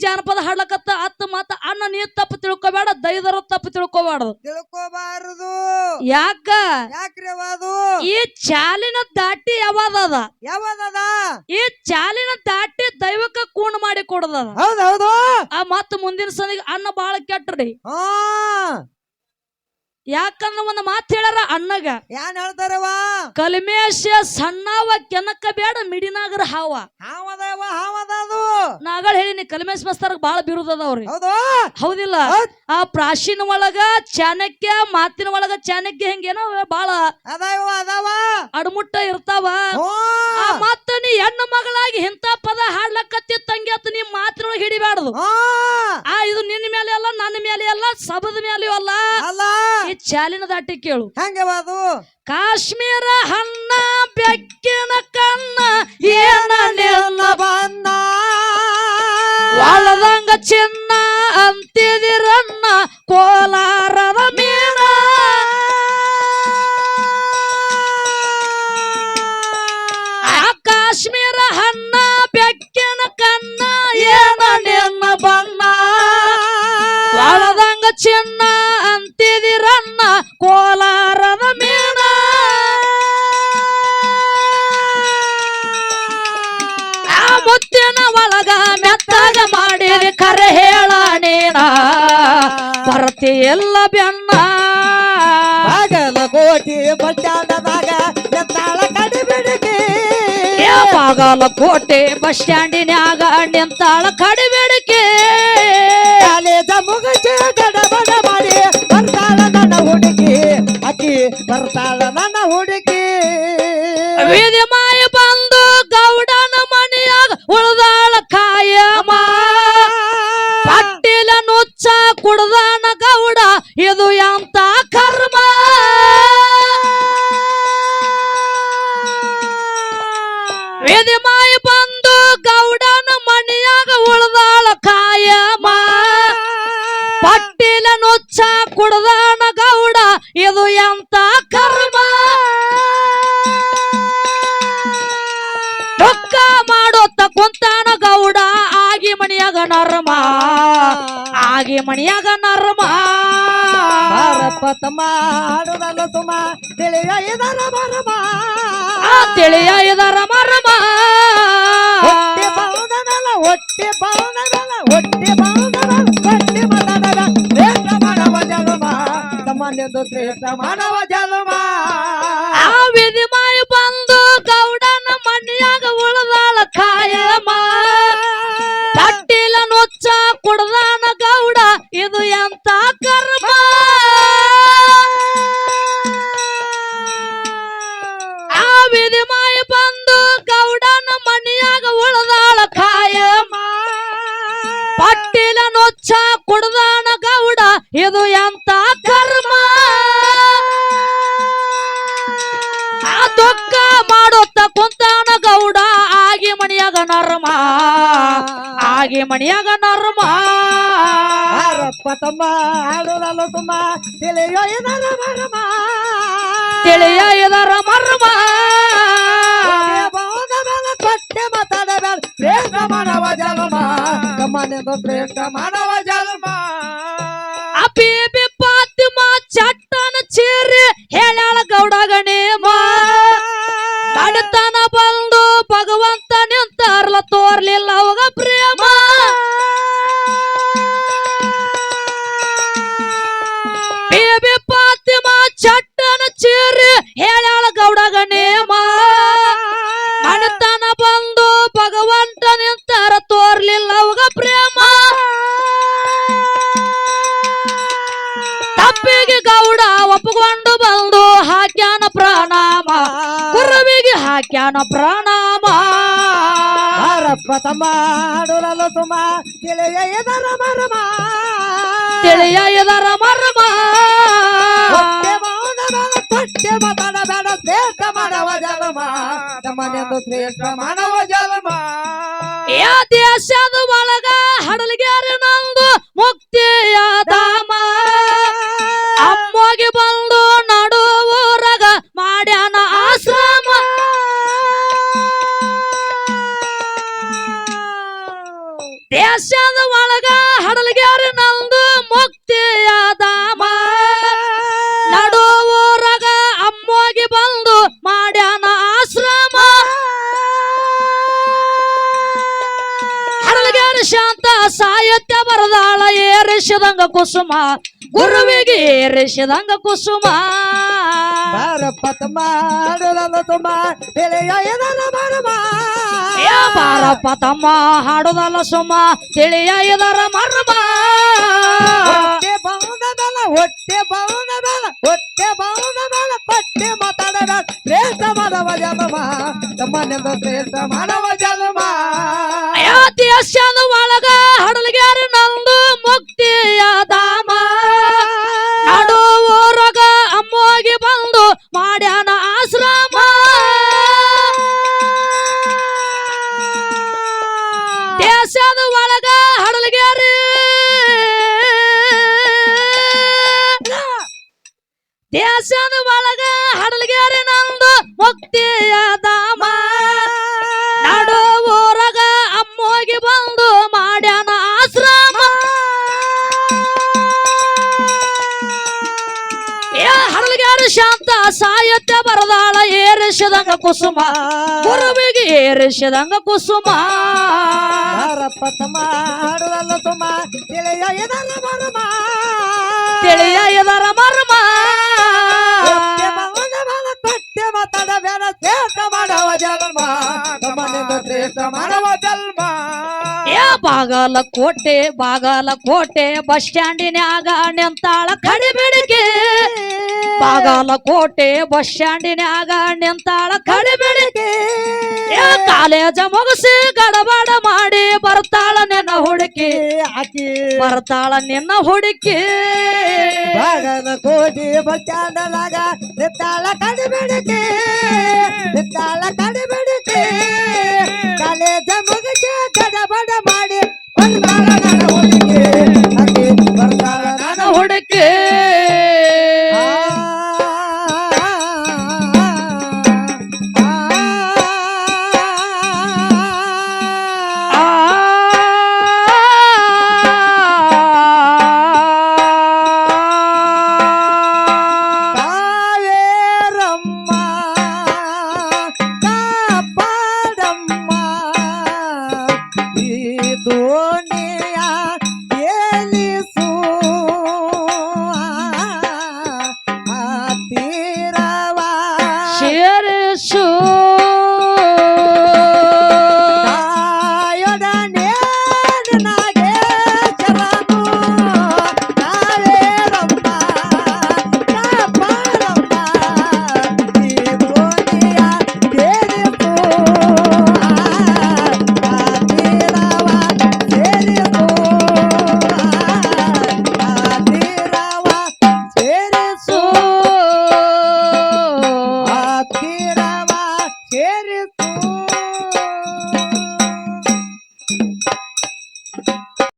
ಜಾನಪದ ಹಾಡ್ಲಕತ್ತ ಅತ್ತ ಮಾತ ಅಣ್ಣ ನೀ ತಪ್ಪು ತಿಳ್ಕೋಬೇಡ ದೈದರ ತಪ್ಪು ತಿಳ್ಕೊಬಾರ್ದು. ತಿಳ್ಕೋಬಾರದು. ಯಾಕ? ಯಾಕ್ರಿ ಅದು ಈ ಚಾಲಿನ ದಾಟಿ ಯಾವದದ? ಯಾವದದ? ಈ ಚಾಲಿನ ದಾಟಿ ದೈವಕ್ಕ ಕೂಣ್ ಮಾಡಿ ಕೊಡದ ಹೌದ್ ಹೌದು. ಆ ಮತ್ತ ಮುಂದಿನ ಸಂದಿಗೆ ಅನ್ನ ಬಾಳ ಕೆಟ್ಟ್ರಿ ಹಾ. ಯಾಕಂದ್ರ ಒಂದು ಮಾತು ಹೇಳಾರ ಅಣ್ಣಗ ಏನ್ ಹೇಳ್ತಾರವ ಕಲ್ಮೇಶ ಸಣ್ಣವ ಕೆನಕ ಬೇಡ ಮಿಡಿನಾಗರ ಹಾವ. ಹಾವದವ ಹಾವದ ಅದು ನಾಗಳ ಹೇಳಿನಿ ಕಲ್ಮೇಶ್ ಮಸ್ತರ್ ಬಾಳ ಬಿರುದದವ್ರಿ ಹೌದು. ಹೌದಿಲ್ಲ? ಆ ಪ್ರಾಚೀನ ಒಳಗ ಚಾಣಕ್ಯ ಮಾತಿನ ಒಳಗ ಚಾಣಕ್ಯ ಹೆಂಗೇನೋ ಬಾಳ ಅದಾವ ಅದಾವ. ಅಡಮುಟ್ಟ ಇರ್ತಾವ. ಮತ್ತ ನೀ ಹೆಣ್ಣು ಮಗಳಾಗಿ ಇಂಥ ಪದ ಹಾಡ್ಲಕತ್ತಿ ತಂಗಿ ಅತ್ತ ನೀ ಮಾತಿನೊಳಗೆ ಹಿಡಿಬಾರ್ದು. ಆ ಇದು ನಿನ್ನ ಮೇಲೆ ಅಲ್ಲ ನನ್ನ ಮೇಲೆ ಅಲ್ಲ ಸಬದ ಮೇಲೆಯೂ ಅಲ್ಲ. ಚಾಲಿನ ದಾಟಿ ಕೇಳು. ಹೆಂಗವ ಅದು? ಕಾಶ್ಮೀರ ಹಣ್ಣ ಬೆಕ್ಕಿನ ಕಣ್ಣ ಏನ ನಿನ್ನ ಬನ್ನ ಒಳದಂಗ ಚಿನ್ನ ಅಂತಿದಿರನ್ನ ಕೋಲಾರದ ಅಂತಿದಿರನ್ನ ಕೋಲಾರದ ಮೀನ ಆ ಮುತ್ತಿನ ಒಳಗ ಮೆತ್ತಾಗ ಮಾಡಿರಿ ಕರೆ ಹೇಳ ನೀನ. ಬರತಿ ಎಲ್ಲ ಬೆನ್ನ. ಕೋಟಿ ಬಚ್ಚಾಟದಾಗ ಎತ್ತಾಳ ಕಡಿಬಿಡಿಕೆ ಬಾಗಲಕೋಟೆ ಬಸ್ ಸ್ಟ್ಯಾಂಡಿನ್ಯಾಗ ನಿಂತಾಳ ಕಡಿಬೇಡಿಕೆ ಅಕ್ಕಿ ಬರ್ತಾಳ ನನ್ನ ಹುಡುಕಿ ವಿಧಿ ಮಾಯ ಬಂದು ಗೌಡನ ಮನೆಯಾಗ ಉಳ್ದಾಳ ಮಣಿಯಾಗ ನರ್ಮ. ಆಗಿ ಮಣಿಯಾಗ ನರ್ಮ. ಹಾಡುದಲ್ಲ ತುಮ ತಿಳಿಯ ಇದರ ತಿಳಿಯ ಇದರ ಮರ್ಮ. ಹೊಟ್ಟೆ ಬಾವುದನಲ್ಲ ಹೊಟ್ಟೆ ಬಾವುದನಲ್ಲ ಹೊಟ್ಟೆ ಬಾವುದನಲ್ಲ ಹೊಟ್ಟೆ ಮದನದ ಶ್ರೇಷ್ಠ ಮಾನವ ಜನ್ಮ. ತಮ್ಮನೆಂದು ಶ್ರೇಷ್ಠ ಮಾನವ ಜನ್ಮ. ಪಟ್ಟಿಲ ನೊಚ್ಚ ಕುಡ್ದಾನ ಗೌಡ ಇದು ಎಂತ ಕರ್ಮ? ಆ ದುಃಖ ಮಾಡುತ್ತ ಕುಂತಾನ ಗೌಡ ಆಗಿ ಮಣಿಯಾಗ ನರ್ಮ. ಆಗಿ ಮಣಿಯಾಗ ನರ್ಮ. ತಮ್ಮ ತುಮ ತಿಳಿಯ ಇದರ ಬರಮ ತಿಳಿಯ ಇದರ ಮರ್ಮ. ಕೊಟ್ಟೆ ಮಾತಾಡಬೇಡ. ಶ್ರೇಷ್ಠ ಮಾನವ ಜನ್ಮ ತಮ್ಮನೆಂದು ಶ್ರೇಷ್ಠ ಮಾನವ ಜನ್ಮ. ಅಪಿ ಪಾತಿಮ ಚಟ್ಟನ ಚೀರಿ ಹೇಳ್ಯಾಳ ಗೌಡಗಣೆ ಬಡತನ ಬಂದು ಭಗವಂತ ನಿಂತಾರ್ಲ ತೋರ್ಲಿಲ್ಲ ತಪ್ಪಿಗೆ ಗೌಡ ಒಪ್ಪಿಕೊಂಡು ಬಂದು ಹಾಕ್ಯಾನ ಪ್ರಣಾಮ. ಗುರುವಿಗೆ ಹಾಕ್ಯಾನ ಪ್ರಣಾಮ. ತಿಳಿಯ ಇದರ ಮರಮ. ತಿಳಿಯ ಇದರ ಶ್ರೇಷ್ಠ ಮಾನವ ತಮ್ಮನೆಂದು ಶ್ರೇಷ್ಠ ಮಾನವ ಜನ್ಮ. ಯಾ ದೇಶದ ಒಳಗ ಏರಿಸಿದಂಗ ಕುಸುಮ ಗುರುವಿಗೆ ಏರಿಸಿದಂಗ ಕುಸುಮ. ಹಾಡುದಲ್ಲ ತುಂಬ ತಿಳಿಯ ಇದರ ಮರ್ಮ ಏ ಹಾಡುದಲ್ಲ ಸುಮ್ಮ ತಿಳಿಯ ಇದರ ಮರ್ಮ ಹೊಟ್ಟೆ ಬಾವುನ ಮೇಲ ಹೊಟ್ಟೆ ಬಾವುನ ಮೇಲ ಹೊಟ್ಟೆ ಬಾವುನ ಮೇಲ ಪಟ್ಟೆ ಮಾತಾಡಬೇಡ ಶ್ರೇಷ್ಠ ಮಾನವ ಜನ್ಮ. ತಮ್ಮನೆಂದ ಶ್ರೇಷ್ಠ ಮಾನವ ಜನ್ಮ. ಅಯ್ಯೋ ಒಳಗ ಹಡಲ್ಗ್ಯಾರ ನಂದು ಮುಕ್ತಿಯ ಧಾಮ. ನಡು ಊರಗ ಅಮ್ಮೋಗಿ ಬಂದು ಮಾಡ್ಯಾನ ಆಶ್ರಮ. ಏ ಹಡಲ್ಗ್ಯಾರ ಶಾಂತ ಸಾಹಿತ್ಯ ಬರದಾಳ, ಏರಿಸಿದಂಗ ಕುಸುಮ. ಗುರುವಿಗೆ ಏರಿಸಿದಂಗ ಕುಸುಮ. ಬಾರಪ್ಪ ತಮ್ಮ ಹಾಡುದಲ್ಲ ತುಂಬ ತಿಳಿಯ ಇದರ ಮರ್ಮ ಮಾನವ ಜನ್ಮ. ಏ ಬಾಗಲ ಕೋಟೆ ಬಸ್ ಸ್ಟ್ಯಾಂಡಿನ್ಯಾಗ ನಿಂತಾಳ ಬಾಗಲ ಕೋಟೆ ಬಸ್ ಸ್ಟ್ಯಾಂಡಿನ್ಯಾಗ ನಿಂತಾಳ ಕಡಿಬಿಡಿಕೆ ಏ ಕಾಲೇಜ ಮುಗಿಸಿ ಗಡಬಡ ಮಾಡಿ ಬರ್ತಾಳ ನಿನ್ನ ಹುಡುಕಿ. ಆಕಿ ಬರ್ತಾಳ ನಿನ್ನ ಹುಡುಕಿ. ಬಾಗಲ ಕೋಟಿ ಬಚ್ಚಾಂಡಲಾಗ ನಿತ್ತಾಳ ಕಡಿಬಿಡಿಕೆ ನಿತ್ತಾಳ ಕಡಿಬೇಡಿಕೆ ಈ ದೋಣಿಯ